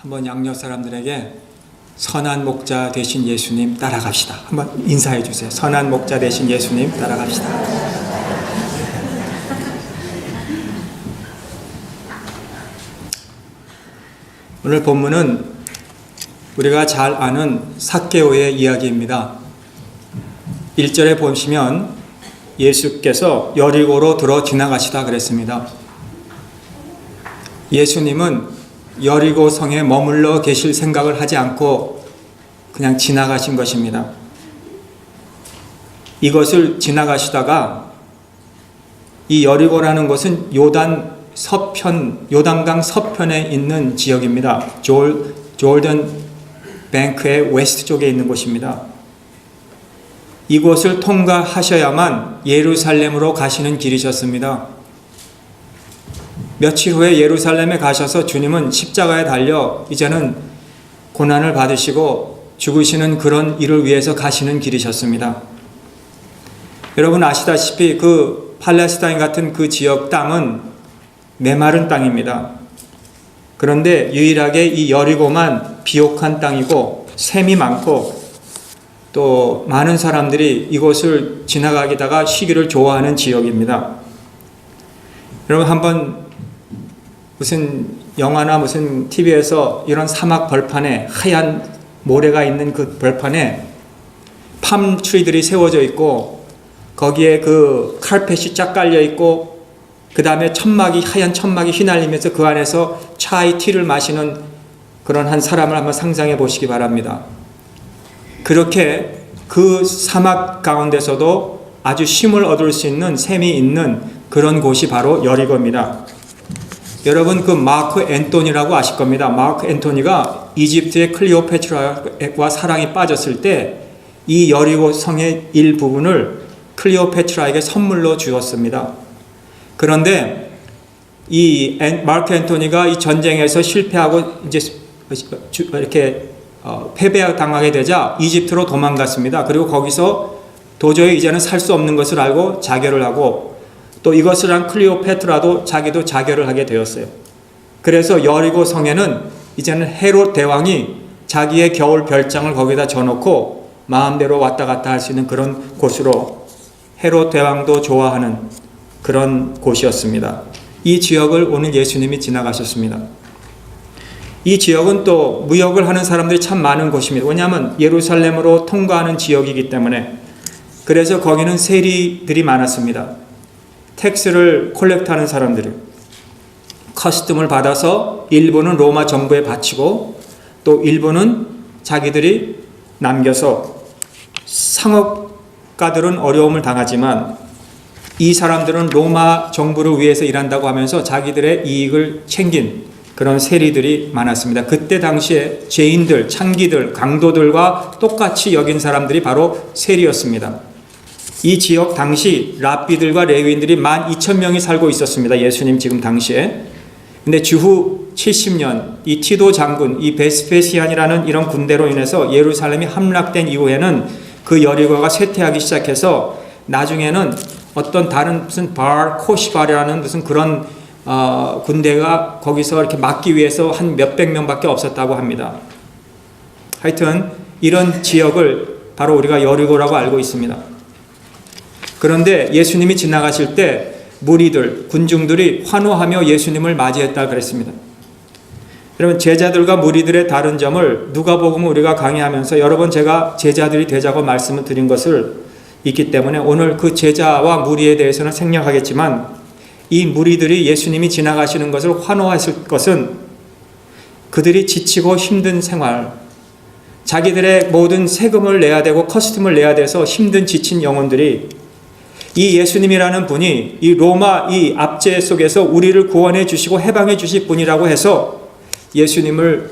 한번 양녀 사람들에게 선한 목자 되신 예수님 따라갑시다. 한번 인사해 주세요. 선한 목자 되신 예수님 따라갑시다. 오늘 본문은 우리가 잘 아는 사케오의 이야기입니다. 1절에 보시면 예수께서 여리고로 들어 지나가시다 그랬습니다. 예수님은 여리고 성에 머물러 계실 생각을 하지 않고 그냥 지나가신 것입니다. 이것을 지나가시다가 이 여리고라는 곳은 요단 서편, 요단강 서편에 있는 지역입니다. 졸, 졸던 뱅크의 웨스트 쪽에 있는 곳입니다. 이곳을 통과하셔야만 예루살렘으로 가시는 길이셨습니다. 며칠 후에 예루살렘에 가셔서 주님은 십자가에 달려 이제는 고난을 받으시고 죽으시는 그런 일을 위해서 가시는 길이셨습니다. 여러분 아시다시피 그 팔레스타인 같은 그 지역 땅은 메마른 땅입니다. 그런데 유일하게 이 여리고만 비옥한 땅이고 샘이 많고 또 많은 사람들이 이곳을 지나가기다가 쉬기를 좋아하는 지역입니다. 여러분 한번 무슨 영화나 무슨 TV에서 이런 사막 벌판에 하얀 모래가 있는 그 벌판에 팜 트리들이 세워져 있고 거기에 그 칼펫이 쫙 깔려 있고 그 다음에 천막이 하얀 천막이 휘날리면서 그 안에서 차이 티를 마시는 그런 한 사람을 한번 상상해 보시기 바랍니다. 그렇게 그 사막 가운데서도 아주 쉼을 얻을 수 있는 샘이 있는 그런 곳이 바로 여리고입니다. 여러분 그 마크 앤토니라고 아실 겁니다. 마크 앤토니가 이집트의 클리오페트라와 사랑이 빠졌을 때 이 여리고 성의 일부분을 클리오페트라에게 선물로 주었습니다. 그런데 이 마크 앤토니가 이 전쟁에서 실패하고 이제 이렇게 패배당하게 되자 이집트로 도망갔습니다. 그리고 거기서 도저히 이제는 살 수 없는 것을 알고 자결을 하고 또 이것을 한 클리오페트라도 자기도 자결을 하게 되었어요. 그래서 여리고 성에는 이제는 헤롯 대왕이 자기의 겨울 별장을 거기다 져놓고 마음대로 왔다 갔다 할 수 있는 그런 곳으로 헤롯 대왕도 좋아하는 그런 곳이었습니다. 이 지역을 오늘 예수님이 지나가셨습니다. 이 지역은 또 무역을 하는 사람들이 참 많은 곳입니다. 왜냐하면 예루살렘으로 통과하는 지역이기 때문에 그래서 거기는 세리들이 많았습니다. 텍스를 콜렉트하는 사람들을 커스텀을 받아서 일부는 로마 정부에 바치고 또 일부는 자기들이 남겨서 상업가들은 어려움을 당하지만 이 사람들은 로마 정부를 위해서 일한다고 하면서 자기들의 이익을 챙긴 그런 세리들이 많았습니다. 그때 당시에 죄인들, 창기들, 강도들과 똑같이 여긴 사람들이 바로 세리였습니다. 이 지역 당시 랍비들과 레위인들이 12,000명이 살고 있었습니다. 예수님 지금 당시에. 근데 주후 70년 이 티도 장군, 이 베스페시안이라는 이런 군대로 인해서 예루살렘이 함락된 이후에는 그 여리고가 쇠퇴하기 시작해서 나중에는 어떤 다른 무슨 발 코시발이라는 무슨 그런 어, 군대가 거기서 이렇게 막기 위해서 한 몇백 명밖에 없었다고 합니다. 하여튼 이런 지역을 바로 우리가 여리고라고 알고 있습니다. 그런데 예수님이 지나가실 때 무리들, 군중들이 환호하며 예수님을 맞이했다 그랬습니다. 여러분 제자들과 무리들의 다른 점을 누가복음 우리가 강의하면서 여러 번 제가 제자들이 되자고 말씀을 드린 것을 있기 때문에 오늘 그 제자와 무리에 대해서는 생략하겠지만 이 무리들이 예수님이 지나가시는 것을 환호했을 것은 그들이 지치고 힘든 생활, 자기들의 모든 세금을 내야 되고 커스텀을 내야 돼서 힘든 지친 영혼들이 이 예수님이라는 분이 이 로마 이 압제 속에서 우리를 구원해 주시고 해방해 주실 분이라고 해서 예수님을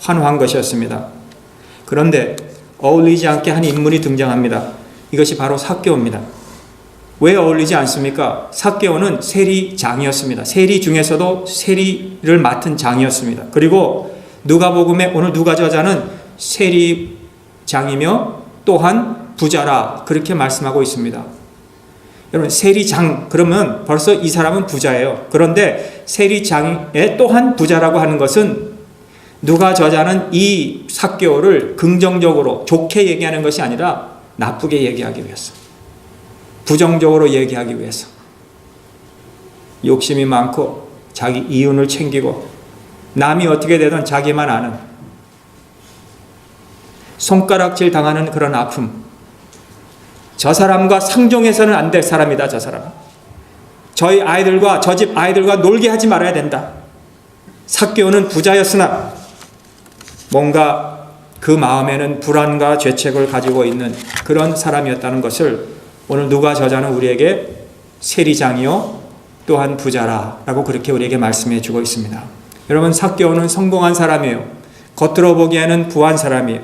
환호한 것이었습니다. 그런데 어울리지 않게 한 인물이 등장합니다. 이것이 바로 사개오입니다. 왜 어울리지 않습니까? 사개오는 세리장이었습니다. 세리 중에서도 세리를 맡은 장이었습니다. 그리고 누가복음에 오늘 누가 저자는 세리장이며 또한 부자라 그렇게 말씀하고 있습니다. 여러분 세리장 그러면 벌써 이 사람은 부자예요. 그런데 세리장에 또한 부자라고 하는 것은 누가 저자는 이 사개오를 긍정적으로 좋게 얘기하는 것이 아니라 나쁘게 얘기하기 위해서 부정적으로 얘기하기 위해서 욕심이 많고 자기 이윤을 챙기고 남이 어떻게 되든 자기만 아는 손가락질 당하는 그런 아픔 저 사람과 상종해서는 안 될 사람이다 저 사람 저희 아이들과 저 집 아이들과 놀게 하지 말아야 된다 사개오는 부자였으나 뭔가 그 마음에는 불안과 죄책을 가지고 있는 그런 사람이었다는 것을 오늘 누가 저자는 우리에게 세리장이요 또한 부자라라고 그렇게 우리에게 말씀해 주고 있습니다. 여러분 사개오는 성공한 사람이에요. 겉으로 보기에는 부한 사람이에요.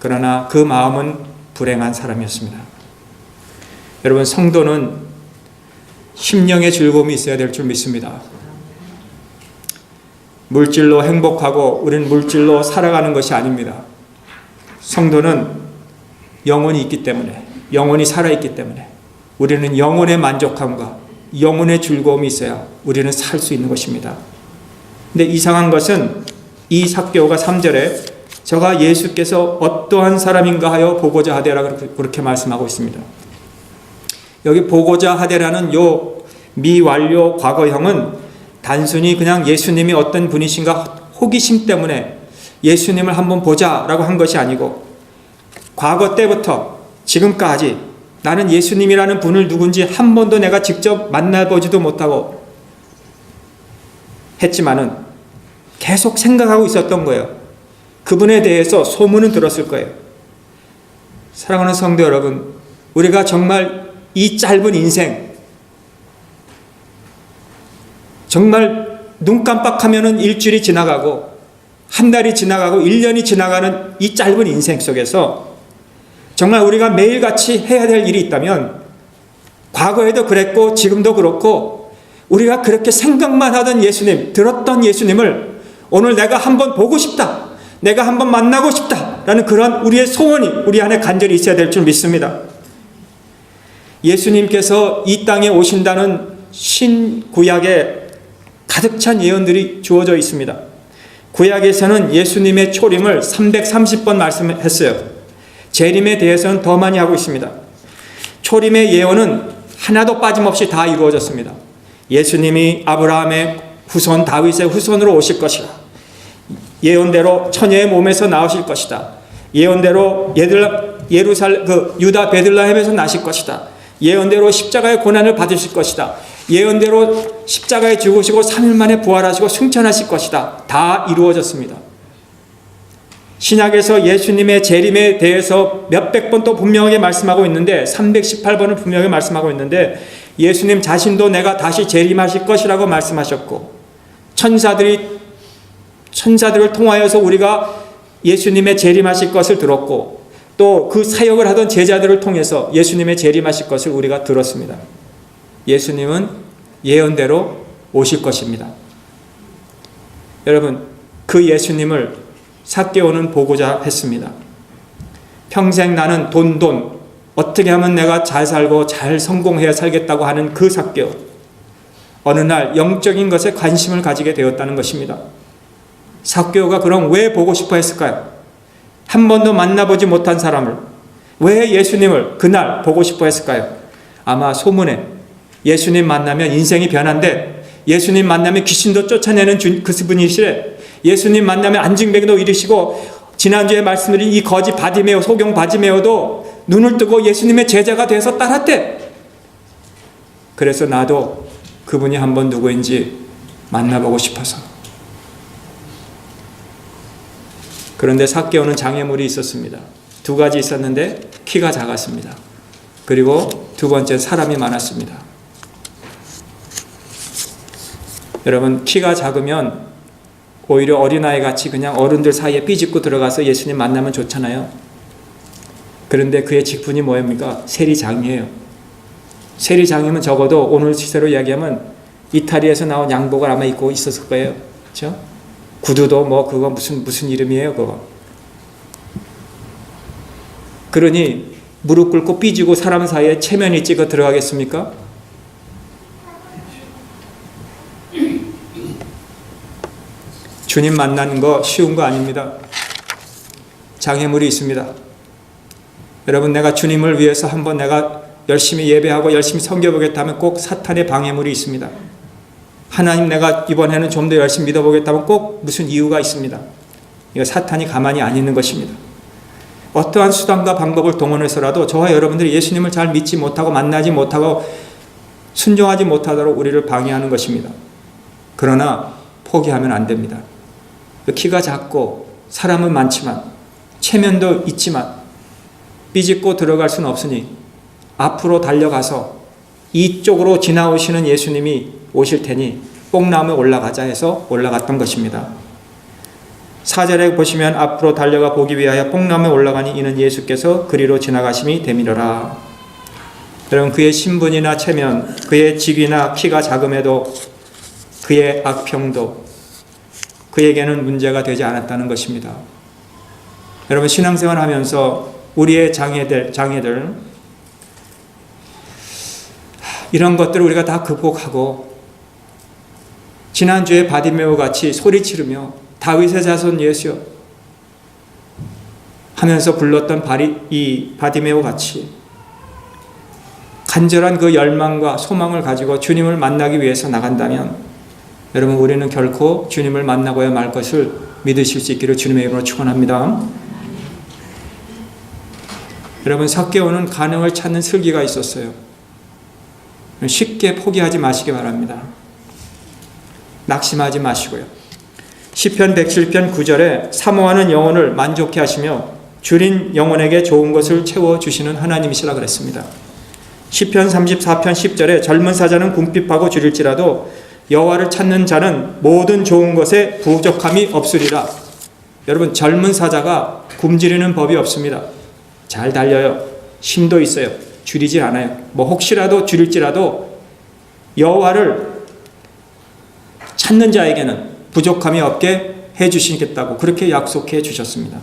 그러나 그 마음은 불행한 사람이었습니다. 여러분 성도는 심령의 즐거움이 있어야 될 줄 믿습니다. 물질로 행복하고 우리는 물질로 살아가는 것이 아닙니다. 성도는 영혼이 있기 때문에 영혼이 살아 있기 때문에 우리는 영혼의 만족함과 영혼의 즐거움이 있어야 우리는 살 수 있는 것입니다. 근데 이상한 것은 이 사개오가 3절에 저가 예수께서 어떠한 사람인가 하여 보고자 하되라 그렇게 말씀하고 있습니다. 여기 보고자 하되라는 요 미완료 과거형은 단순히 그냥 예수님이 어떤 분이신가 호기심 때문에 예수님을 한번 보자라고 한 것이 아니고 과거 때부터 지금까지 나는 예수님이라는 분을 누군지 한 번도 내가 직접 만나보지도 못하고 했지만은 계속 생각하고 있었던 거예요. 그분에 대해서 소문은 들었을 거예요. 사랑하는 성도 여러분, 우리가 정말 이 짧은 인생, 정말 눈 깜빡하면은 일주일이 지나가고, 한 달이 지나가고, 1년이 지나가는 이 짧은 인생 속에서 정말 우리가 매일같이 해야 될 일이 있다면, 과거에도 그랬고, 지금도 그렇고, 우리가 그렇게 생각만 하던 예수님, 들었던 예수님을 오늘 내가 한번 보고 싶다. 내가 한번 만나고 싶다. 라는 그런 우리의 소원이 우리 안에 간절히 있어야 될 줄 믿습니다. 예수님께서 이 땅에 오신다는 신구약에 가득 찬 예언들이 주어져 있습니다. 구약에서는 예수님의 초림을 330번 말씀했어요. 재림에 대해서는 더 많이 하고 있습니다. 초림의 예언은 하나도 빠짐없이 다 이루어졌습니다. 예수님이 아브라함의 후손 다윗의 후손으로 오실 것이다. 예언대로 처녀의 몸에서 나오실 것이다. 예언대로 예루살 그 유다 베들레헴에서 나실 것이다. 예언대로 십자가의 고난을 받으실 것이다. 예언대로 십자가에 죽으시고 3일 만에 부활하시고 승천하실 것이다. 다 이루어졌습니다. 신약에서 예수님의 재림에 대해서 몇백 번 또 분명하게 말씀하고 있는데 318번을 분명히 말씀하고 있는데 예수님 자신도 내가 다시 재림하실 것이라고 말씀하셨고 천사들이 천사들을 통하여서 우리가 예수님의 재림하실 것을 들었고 또 그 사역을 하던 제자들을 통해서 예수님의 재림하실 것을 우리가 들었습니다. 예수님은 예언대로 오실 것입니다. 여러분, 그 예수님을 사개오는 보고자 했습니다. 평생 나는 돈, 돈, 어떻게 하면 내가 잘 살고 잘 성공해야 살겠다고 하는 그 사개오. 어느 날 영적인 것에 관심을 가지게 되었다는 것입니다. 사개오가 그럼 왜 보고 싶어 했을까요? 한 번도 만나보지 못한 사람을 왜 예수님을 그날 보고 싶어 했을까요? 아마 소문에 예수님 만나면 인생이 변한데 예수님 만나면 귀신도 쫓아내는 그 분이시래. 예수님 만나면 안증뱅이도 이르시고 지난주에 말씀드린 이 거지 바디메오 소경 바디메오도 눈을 뜨고 예수님의 제자가 돼서 따랐대. 그래서 나도 그분이 한번 누구인지 만나보고 싶어서. 그런데 사개오는 장애물이 있었습니다. 두 가지 있었는데 키가 작았습니다. 그리고 두 번째 사람이 많았습니다. 여러분 키가 작으면 오히려 어린아이 같이 그냥 어른들 사이에 삐집고 들어가서 예수님 만나면 좋잖아요. 그런데 그의 직분이 뭐입니까? 세리장이에요. 세리장이면 적어도 오늘 시세로 이야기하면 이탈리아에서 나온 양복을 아마 입고 있었을 거예요. 그렇죠? 구두도 뭐 그거 무슨 무슨 이름이에요, 그거. 그러니 무릎 꿇고 삐지고 사람 사이에 체면이 찍어 들어가겠습니까? 주님 만나는 거 쉬운 거 아닙니다. 장애물이 있습니다. 여러분 내가 주님을 위해서 한번 내가 열심히 예배하고 열심히 섬겨보겠다 하면 꼭 사탄의 방해물이 있습니다. 하나님 내가 이번에는 좀 더 열심히 믿어보겠다면 꼭 무슨 이유가 있습니다. 이거 사탄이 가만히 안 있는 것입니다. 어떠한 수단과 방법을 동원해서라도 저와 여러분들이 예수님을 잘 믿지 못하고 만나지 못하고 순종하지 못하도록 우리를 방해하는 것입니다. 그러나 포기하면 안 됩니다. 키가 작고 사람은 많지만 체면도 있지만 삐집고 들어갈 수는 없으니 앞으로 달려가서 이쪽으로 지나오시는 예수님이 오실 테니 뽕나무에 올라가자 해서 올라갔던 것입니다. 사절에 보시면 앞으로 달려가 보기 위하여 뽕나무에 올라가니 이는 예수께서 그리로 지나가심이 되밀어라. 여러분 그의 신분이나 체면, 그의 직위나 키가 작음에도 그의 악평도 그에게는 문제가 되지 않았다는 것입니다. 여러분 신앙생활 하면서 우리의 장애들 장애들 이런 것들을 우리가 다 극복하고 지난주에 바디메오 같이 소리 지르며 다윗의 자손 예수여 하면서 불렀던 바리, 이 바디메오 같이 간절한 그 열망과 소망을 가지고 주님을 만나기 위해서 나간다면 여러분 우리는 결코 주님을 만나고야 말 것을 믿으실 수 있기를 주님의 이름으로 축원합니다. 여러분 사개오는 가능을 찾는 슬기가 있었어요. 쉽게 포기하지 마시기 바랍니다. 낙심하지 마시고요. 시편 107편 9절에 사모하는 영혼을 만족해 하시며 줄인 영혼에게 좋은 것을 채워 주시는 하나님이시라 그랬습니다. 시편 34편 10절에 젊은 사자는 궁핍하고 줄일지라도 여호와를 찾는 자는 모든 좋은 것에 부족함이 없으리라. 여러분 젊은 사자가 굶주리는 법이 없습니다. 잘 달려요. 힘도 있어요. 줄이질 않아요. 뭐 혹시라도 줄일지라도 여호와를 찾는 자에게는 부족함이 없게 해 주시겠다고 그렇게 약속해 주셨습니다.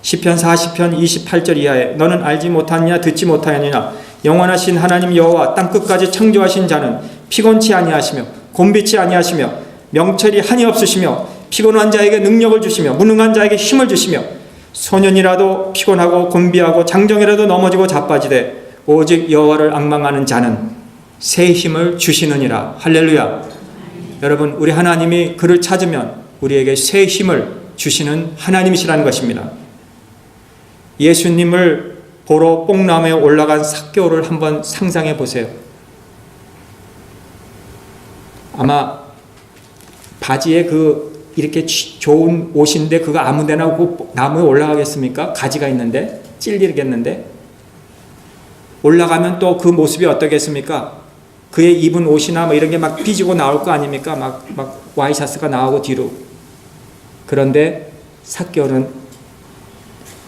시편 40편 28절 이하에 너는 알지 못하느냐 듣지 못하느냐 영원하신 하나님 여호와 땅 끝까지 창조하신 자는 피곤치 아니하시며 곤비치 아니하시며 명철이 한이 없으시며 피곤한 자에게 능력을 주시며 무능한 자에게 힘을 주시며 소년이라도 피곤하고 곤비하고 장정이라도 넘어지고 자빠지되 오직 여호와를 앙망하는 자는 새 힘을 주시느니라. 할렐루야. 여러분 우리 하나님이 그를 찾으면 우리에게 새 힘을 주시는 하나님이시라는 것입니다. 예수님을 보러 뽕나무에 올라간 삭교를 한번 상상해 보세요. 아마 바지에 그 이렇게 좋은 옷인데 그거 아무데나 그 나무에 올라가겠습니까? 가지가 있는데 찔리겠는데 올라가면 또 그 모습이 어떻겠습니까? 그의 입은 옷이나 뭐 이런 게 막 삐지고 나올 거 아닙니까? 막, 막 와이셔츠가 나오고 뒤로. 그런데 삭결은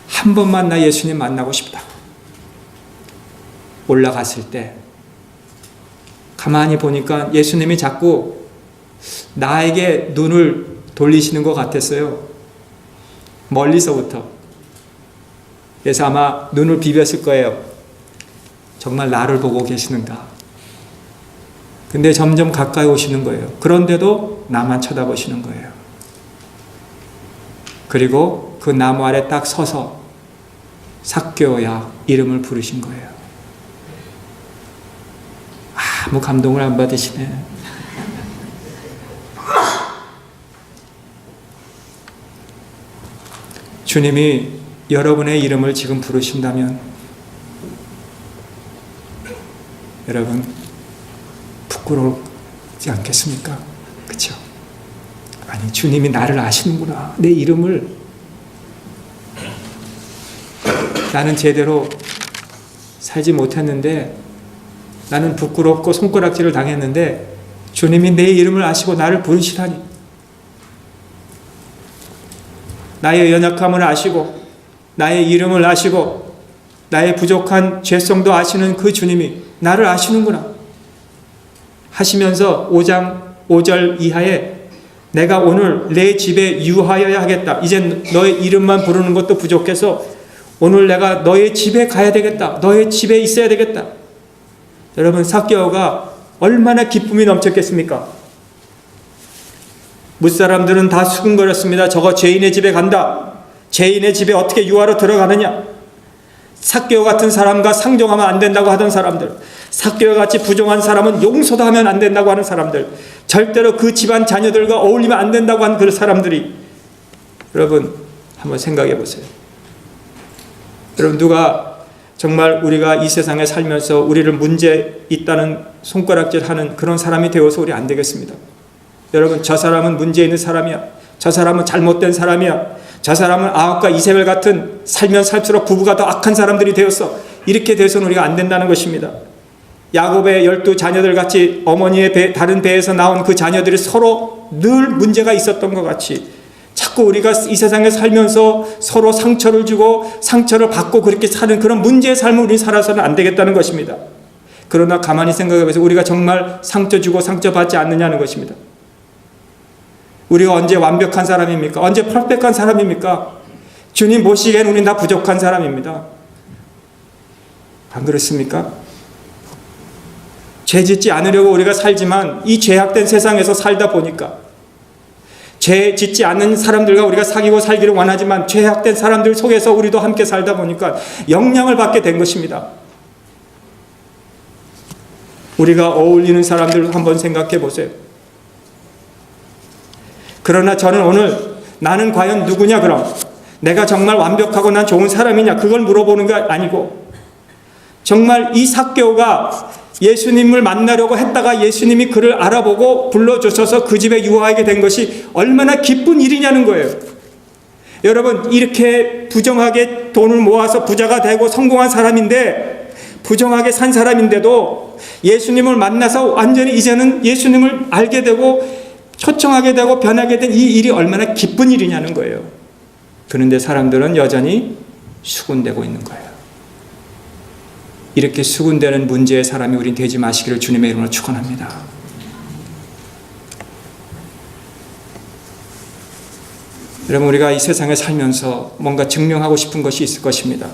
한 번만 나 예수님 만나고 싶다. 올라갔을 때 가만히 보니까 예수님이 자꾸 나에게 눈을 돌리시는 것 같았어요. 멀리서부터. 그래서 아마 눈을 비볐을 거예요. 정말 나를 보고 계시는가. 근데 점점 가까이 오시는 거예요. 그런데도 나만 쳐다보시는 거예요. 그리고 그 나무 아래 딱 서서 삭교야 이름을 부르신 거예요. 아무 감동을 안 받으시네. 주님이 여러분의 이름을 지금 부르신다면 여러분 부끄럽지 않겠습니까? 그렇죠? 아니 주님이 나를 아시는구나. 내 이름을 나는 제대로 살지 못했는데 나는 부끄럽고 손가락질을 당했는데 주님이 내 이름을 아시고 나를 부르시다니 나의 연약함을 아시고 나의 이름을 아시고 나의 부족한 죄성도 아시는 그 주님이 나를 아시는구나 하시면서 5장 5절 이하에 내가 오늘 내 집에 유하여야 하겠다. 이제 너의 이름만 부르는 것도 부족해서 오늘 내가 너의 집에 가야 되겠다. 너의 집에 있어야 되겠다. 여러분 사개오가 얼마나 기쁨이 넘쳤겠습니까? 무사람들은 다 수근거렸습니다. 저거 죄인의 집에 간다. 죄인의 집에 어떻게 유하로 들어가느냐? 사개오 같은 사람과 상종하면 안 된다고 하던 사람들, 사개오 같이 부정한 사람은 용서도 하면 안 된다고 하는 사람들, 절대로 그 집안 자녀들과 어울리면 안 된다고 하는 그 사람들이 여러분 한번 생각해 보세요. 여러분 누가 정말 우리가 이 세상에 살면서 우리를 문제 있다는 손가락질하는 그런 사람이 되어서 우리 안 되겠습니다. 여러분 저 사람은 문제 있는 사람이야. 저 사람은 잘못된 사람이야. 저 사람은 아합과 이세벨 같은 살면 살수록 부부가 더 악한 사람들이 되었어. 이렇게 돼서는 우리가 안 된다는 것입니다. 야곱의 열두 자녀들 같이 어머니의 배, 다른 배에서 나온 그 자녀들이 서로 늘 문제가 있었던 것 같이 자꾸 우리가 이 세상에 살면서 서로 상처를 주고 상처를 받고 그렇게 사는 그런 문제의 삶을 우리 살아서는 안 되겠다는 것입니다. 그러나 가만히 생각해 보세요. 우리가 정말 상처 주고 상처 받지 않느냐는 것입니다. 우리가 언제 완벽한 사람입니까? 언제 퍼펙트한 사람입니까? 주님 보시기엔 우리는 다 부족한 사람입니다. 안 그렇습니까? 죄 짓지 않으려고 우리가 살지만 이 죄악된 세상에서 살다 보니까 죄 짓지 않는 사람들과 우리가 사귀고 살기를 원하지만 죄악된 사람들 속에서 우리도 함께 살다 보니까 영향을 받게 된 것입니다. 우리가 어울리는 사람들을 한번 생각해 보세요. 그러나 저는 오늘 나는 과연 누구냐 그럼 내가 정말 완벽하고 난 좋은 사람이냐 그걸 물어보는 게 아니고 정말 이 사개오가 예수님을 만나려고 했다가 예수님이 그를 알아보고 불러주셔서 그 집에 유하게 된 것이 얼마나 기쁜 일이냐는 거예요. 여러분 이렇게 부정하게 돈을 모아서 부자가 되고 성공한 사람인데 부정하게 산 사람인데도 예수님을 만나서 완전히 이제는 예수님을 알게 되고 초청하게 되고 변하게 된 이 일이 얼마나 기쁜 일이냐는 거예요. 그런데 사람들은 여전히 수군대고 있는 거예요. 이렇게 수군대는 문제의 사람이 우린 되지 마시기를 주님의 이름으로 축원합니다. 여러분 우리가 이 세상에 살면서 뭔가 증명하고 싶은 것이 있을 것입니다.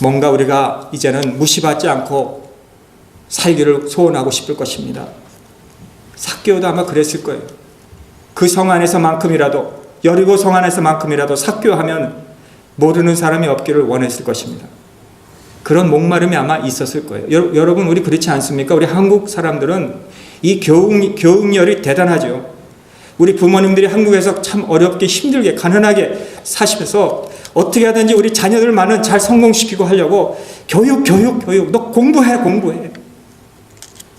뭔가 우리가 이제는 무시받지 않고 살기를 소원하고 싶을 것입니다. 삭개오도 아마 그랬을 거예요. 그 성 안에서만큼이라도 여리고 성 안에서만큼이라도 삭개오하면 모르는 사람이 없기를 원했을 것입니다. 그런 목마름이 아마 있었을 거예요. 여, 여러분 우리 그렇지 않습니까? 우리 한국 사람들은 이 교육, 교육열이 대단하죠. 우리 부모님들이 한국에서 참 어렵게 힘들게 가난하게 사시면서 어떻게 하든지 우리 자녀들만은 잘 성공시키고 하려고 교육 교육 교육 너 공부해 공부해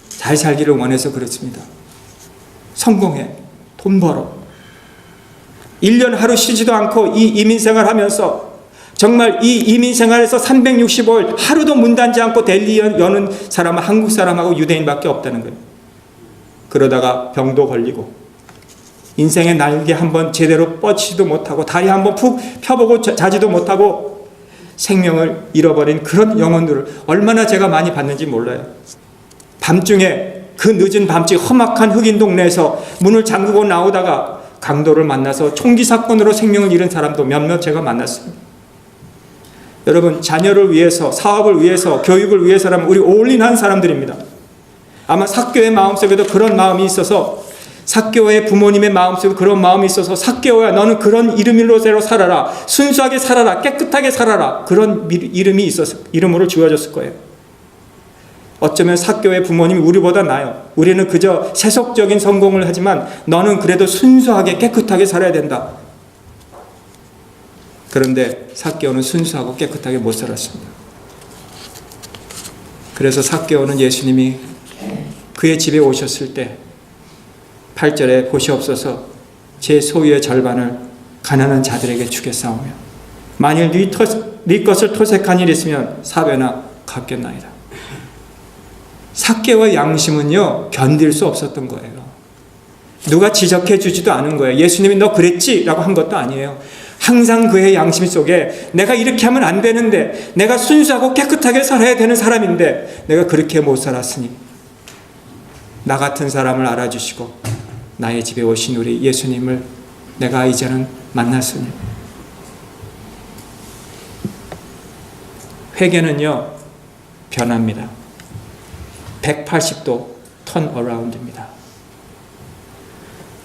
잘 살기를 원해서 그렇습니다. 성공해 돈 벌어 1년 하루 쉬지도 않고 이 이민 생활 하면서 정말 이 이민 생활에서 365일 하루도 문 닫지 않고 델리 여는 사람은 한국 사람하고 유대인밖에 없다는 거예요. 그러다가 병도 걸리고 인생의 날개 한번 제대로 뻗지도 못하고 다리 한번 푹 펴보고 자지도 못하고 생명을 잃어버린 그런 영혼들을 얼마나 제가 많이 봤는지 몰라요. 밤중에 그 늦은 밤중 험악한 흑인 동네에서 문을 잠그고 나오다가 강도를 만나서 총기 사건으로 생명을 잃은 사람도 몇몇 제가 만났습니다. 여러분 자녀를 위해서 사업을 위해서 교육을 위해서라면 우리 올인한 사람들입니다. 아마 사교의 마음속에도 그런 마음이 있어서 사교의 부모님의 마음속에 그런 마음이 있어서 사교야 너는 그런 이름으로대로 살아라 순수하게 살아라 깨끗하게 살아라 그런 이름이 있어서 이름으로 주어졌을 거예요. 어쩌면 사교의 부모님이 우리보다 나요. 우리는 그저 세속적인 성공을 하지만 너는 그래도 순수하게 깨끗하게 살아야 된다. 그런데 사교는 순수하고 깨끗하게 못 살았습니다. 그래서 사교는 예수님이 그의 집에 오셨을 때 8절에 보시옵소서 제 소유의 절반을 가난한 자들에게 주겠사오며 만일 네, 토, 네 것을 토색한 일 있으면 사배나 갚겠나이다. 사개와 양심은요 견딜 수 없었던 거예요. 누가 지적해 주지도 않은 거예요. 예수님이 너 그랬지? 라고 한 것도 아니에요. 항상 그의 양심 속에 내가 이렇게 하면 안 되는데 내가 순수하고 깨끗하게 살아야 되는 사람인데 내가 그렇게 못 살았으니 나 같은 사람을 알아주시고 나의 집에 오신 우리 예수님을 내가 이제는 만났으니 회개는요 변합니다. 180도 턴 어라운드입니다.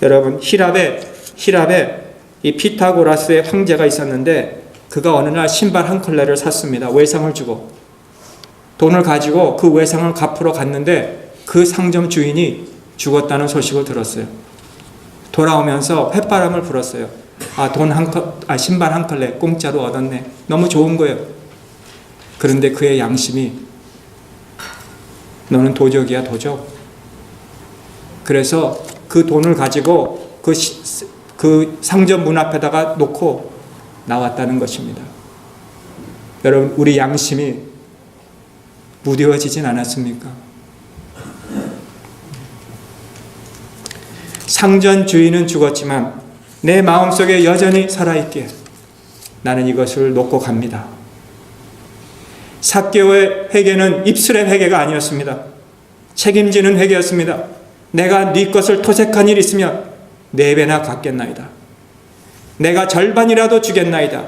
여러분 히랍에 히랍에 이 피타고라스의 황제가 있었는데 그가 어느 날 신발 한 컬레를 샀습니다. 외상을 주고 돈을 가지고 그 외상을 갚으러 갔는데 그 상점 주인이 죽었다는 소식을 들었어요. 돌아오면서 횟바람을 불었어요. 아, 돈 한 컬, 아, 신발 한 컬레 공짜로 얻었네. 너무 좋은 거예요. 그런데 그의 양심이 너는 도적이야, 도적. 그래서 그 돈을 가지고 그, 시- 그 상점 문 앞에다가 놓고 나왔다는 것입니다. 여러분, 우리 양심이 무뎌지진 않았습니까? 상전 주인은 죽었지만 내 마음속에 여전히 살아있기에 나는 이것을 놓고 갑니다. 사개오의 회개는 입술의 회개가 아니었습니다. 책임지는 회개였습니다. 내가 네 것을 토색한 일 있으면 네 배나 갚겠나이다. 내가 절반이라도 주겠나이다.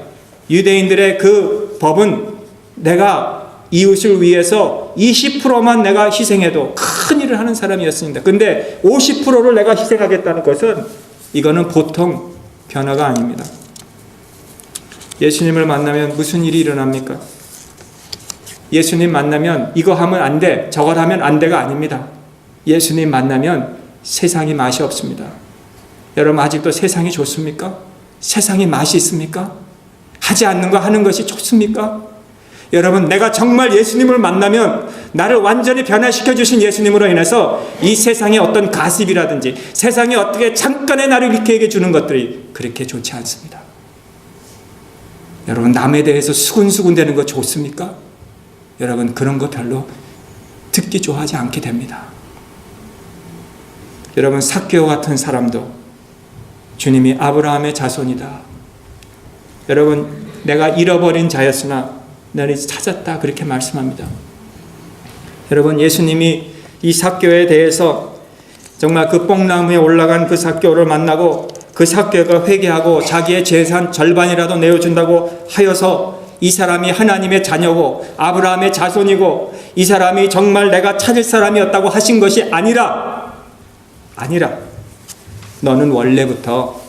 유대인들의 그 법은 내가 이웃을 위해서 20%만 내가 희생해도 큰 일을 하는 사람이었습니다. 근데 50%를 내가 희생하겠다는 것은 이거는 보통 변화가 아닙니다. 예수님을 만나면 무슨 일이 일어납니까? 예수님 만나면 이거 하면 안 돼, 저걸 하면 안 돼가 아닙니다. 예수님 만나면 세상이 맛이 없습니다. 여러분 아직도 세상이 좋습니까? 세상이 맛이 있습니까? 하지 않는 거 하는 것이 좋습니까? 여러분 내가 정말 예수님을 만나면 나를 완전히 변화시켜 주신 예수님으로 인해서 이 세상의 어떤 가십이라든지 세상에 어떻게 잠깐의 나를 일으키게 주는 것들이 그렇게 좋지 않습니다. 여러분 남에 대해서 수군수군 되는 거 좋습니까? 여러분 그런 거 별로 듣기 좋아하지 않게 됩니다. 여러분 사케오 같은 사람도 주님이 아브라함의 자손이다. 여러분 내가 잃어버린 자였으나 너를 찾았다 그렇게 말씀합니다. 여러분 예수님이 이 사케오에 대해서 정말 그 뽕나무에 올라간 그 사케오를 만나고 그 사케오가 회개하고 자기의 재산 절반이라도 내어준다고 하여서 이 사람이 하나님의 자녀고 아브라함의 자손이고 이 사람이 정말 내가 찾을 사람이었다고 하신 것이 아니라 아니라 너는 원래부터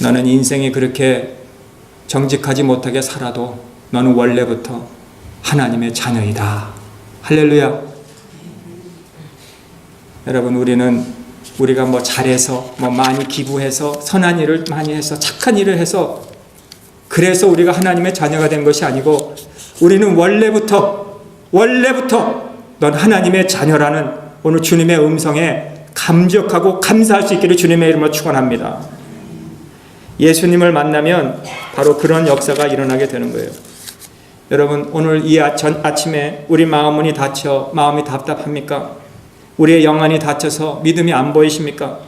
너는 인생이 그렇게 정직하지 못하게 살아도 너는 원래부터 하나님의 자녀이다. 할렐루야. 여러분 우리는 우리가 뭐 잘해서 뭐 많이 기부해서 선한 일을 많이 해서 착한 일을 해서 그래서 우리가 하나님의 자녀가 된 것이 아니고 우리는 원래부터 원래부터 넌 하나님의 자녀라는 오늘 주님의 음성에 감격하고 감사할 수 있기를 주님의 이름으로 축원합니다. 예수님을 만나면 바로 그런 역사가 일어나게 되는 거예요. 여러분 오늘 이 아- 전 아침에 우리 마음문이 닫혀 마음이 답답합니까? 우리의 영안이 닫혀서 믿음이 안 보이십니까?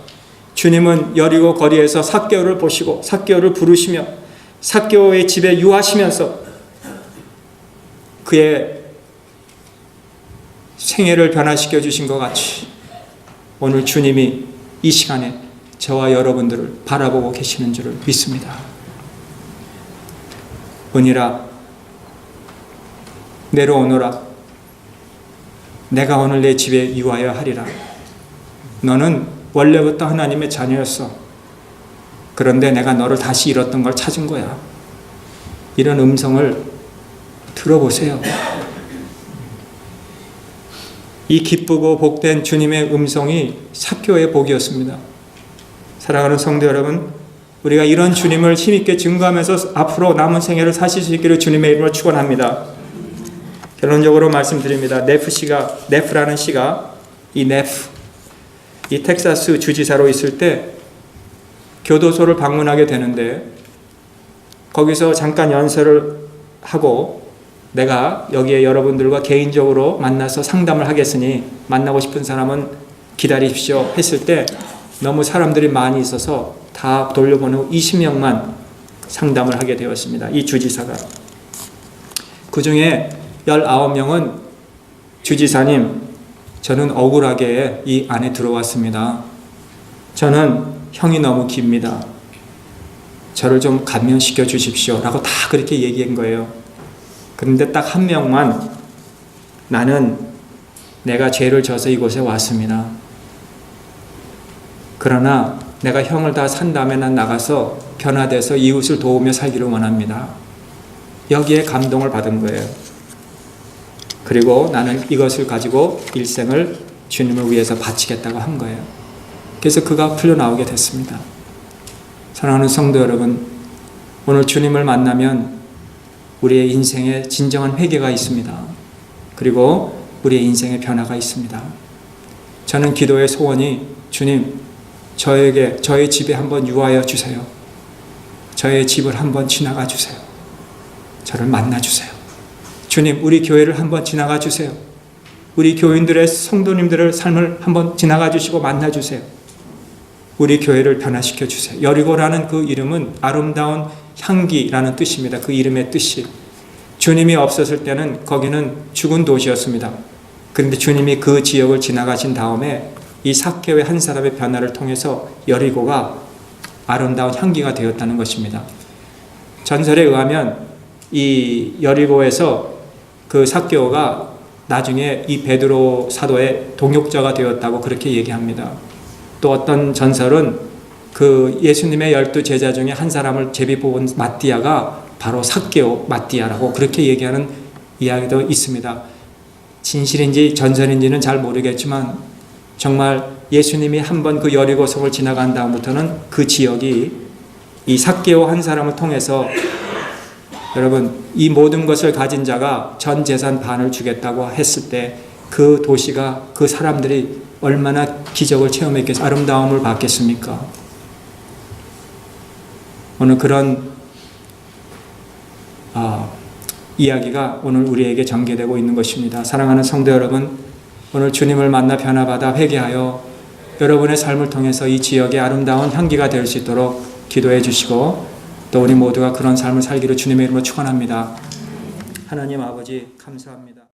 주님은 여리고 거리에서 삭개오를 보시고 삭개오를 부르시며 삭개오의 집에 유하시면서 그의 생애를 변화시켜 주신 것 같이 오늘 주님이 이 시간에 저와 여러분들을 바라보고 계시는 줄을 믿습니다. 은이라 내려오너라 내가 오늘 내 집에 유하여 하리라. 너는 원래부터 하나님의 자녀였어. 그런데 내가 너를 다시 잃었던 걸 찾은 거야. 이런 음성을 들어보세요. 이 기쁘고 복된 주님의 음성이 사교의 복이었습니다. 사랑하는 성도 여러분, 우리가 이런 주님을 힘있게 증거하면서 앞으로 남은 생애를 사실 수 있기를 주님의 이름으로 축원합니다. 결론적으로 말씀드립니다. 네프 씨가 네프라는 씨가 이 네프 이 텍사스 주지사로 있을 때 교도소를 방문하게 되는데 거기서 잠깐 연설을 하고 내가 여기에 여러분들과 개인적으로 만나서 상담을 하겠으니 만나고 싶은 사람은 기다리십시오 했을 때 너무 사람들이 많이 있어서 다 돌려보내고 20명만 상담을 하게 되었습니다. 이 주지사가. 그 중에 19명은 주지사님, 저는 억울하게 이 안에 들어왔습니다. 저는 형이 너무 깁니다. 저를 좀 감면시켜 주십시오. 라고 다 그렇게 얘기한 거예요. 그런데 딱 한 명만 나는 내가 죄를 져서 이곳에 왔습니다. 그러나 내가 형을 다 산 다음에 난 나가서 변화돼서 이웃을 도우며 살기를 원합니다. 여기에 감동을 받은 거예요. 그리고 나는 이것을 가지고 일생을 주님을 위해서 바치겠다고 한 거예요. 그래서 그가 풀려나오게 됐습니다. 사랑하는 성도 여러분, 오늘 주님을 만나면 우리의 인생에 진정한 회개가 있습니다. 그리고 우리의 인생의 변화가 있습니다. 저는 기도의 소원이 주님, 저에게, 저의 집에 한번 유하여 주세요. 저의 집을 한번 지나가 주세요. 저를 만나 주세요. 주님, 우리 교회를 한번 지나가 주세요. 우리 교인들의 성도님들의 삶을 한번 지나가 주시고 만나 주세요. 우리 교회를 변화시켜 주세요. 여리고라는 그 이름은 아름다운 향기라는 뜻입니다. 그 이름의 뜻이. 주님이 없었을 때는 거기는 죽은 도시였습니다. 그런데 주님이 그 지역을 지나가신 다음에 이 사케의 한 사람의 변화를 통해서 여리고가 아름다운 향기가 되었다는 것입니다. 전설에 의하면 이 여리고에서 그 사케오가 나중에 이 베드로 사도의 동역자가 되었다고 그렇게 얘기합니다. 또 어떤 전설은 그 예수님의 열두 제자 중에 한 사람을 제비 뽑은 마띠아가 바로 사케오 마띠아라고 그렇게 얘기하는 이야기도 있습니다. 진실인지 전설인지는 잘 모르겠지만 정말 예수님이 한 번 그 여리고성을 지나간 다음부터는 그 지역이 이 사케오 한 사람을 통해서 여러분 이 모든 것을 가진 자가 전 재산 반을 주겠다고 했을 때 그 도시가 그 사람들이 얼마나 기적을 체험했겠 아름다움을 받겠습니까? 오늘 그런 아, 이야기가 오늘 우리에게 전개되고 있는 것입니다. 사랑하는 성도 여러분, 오늘 주님을 만나 변화받아 회개하여 여러분의 삶을 통해서 이 지역의 아름다운 향기가 될 수 있도록 기도해 주시고 또 우리 모두가 그런 삶을 살기를 주님의 이름으로 축원합니다. 하나님 아버지 감사합니다.